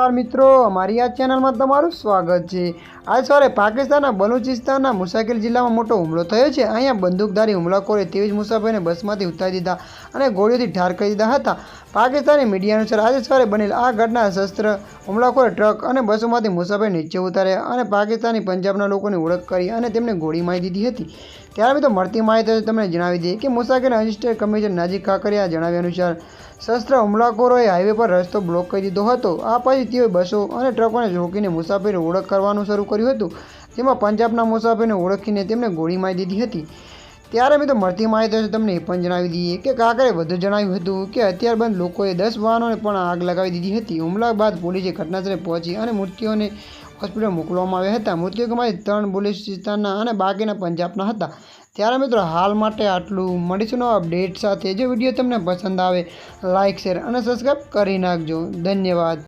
નમસ્કાર મિત્રો અમારી આ ચેનલમાં તમારું સ્વાગત છે. આજ સવારે પાકિસ્તાનના બલુચિસ્તાનના મુસાકિલ જિલ્લામાં મોટો હુમલો થયો છે. અહીંયા બંદૂકધારી હુમલાખોરે ત્રેવીસ મુસાફરોને બસમાંથી ઉતારી દીધા અને ગોળીઓથી ઠાર કરી દીધા હતા. પાકિસ્તાની મીડિયા અનુસાર આજે સવારે બનેલ આ ઘટના શસ્ત્ર હુમલાખોરે ટ્રક અને બસોમાંથી મુસાફર નીચે ઉતાર્યા અને પાકિસ્તાની પંજાબના લોકોની ઓળખ કરી અને તેમને ગોળી મારી દીધી હતી. ત્યારે મિત્રો મળતી માહિતી તમને જણાવી દઈએ કે મુસાફિર રજિસ્ટર કમિશનર નાજી કાકરિયા જણાવ્યા અનુસાર શસ્ત્ર હુમલાખોરોએ હાઈવે પર રસ્તો બ્લોક કરી દીધો હતો. આ પછી તેઓએ બસો અને ટ્રકોને રોકીને મુસાફરી ઓળખ કરવાનું શરૂ કર્યું હતું. જેમાં પંજાબના મુસાફરીને ઓળખીને તેમને ગોળી મારી દીધી હતી. ત્યારે મિત્રો મળતી માહિતી તમને એ પણ જણાવી દઈએ કે કાકરે વધુ જણાવ્યું હતું કે હથિયારબંધ લોકોએ દસ વાહનોને પણ આગ લગાવી દીધી હતી. હુમલા બાદ પોલીસે ઘટનાસ્થળે પહોંચી અને મૃત્યુઓને હોસ્પિટલ મોકલવામાં આવ્યા હતા. મૃત્યુકમાંથી ત્રણ બલુચિસ્તાનના અને બાકીના પંજાબના હતા. ત્યારે મિત્રો, હાલ માટે આટલું મળીશું નવા અપડેટ સાથે. જો વીડિયો તમને પસંદ આવે લાઇક શેર અને સબસ્ક્રાઈબ કરી નાખજો. ધન્યવાદ.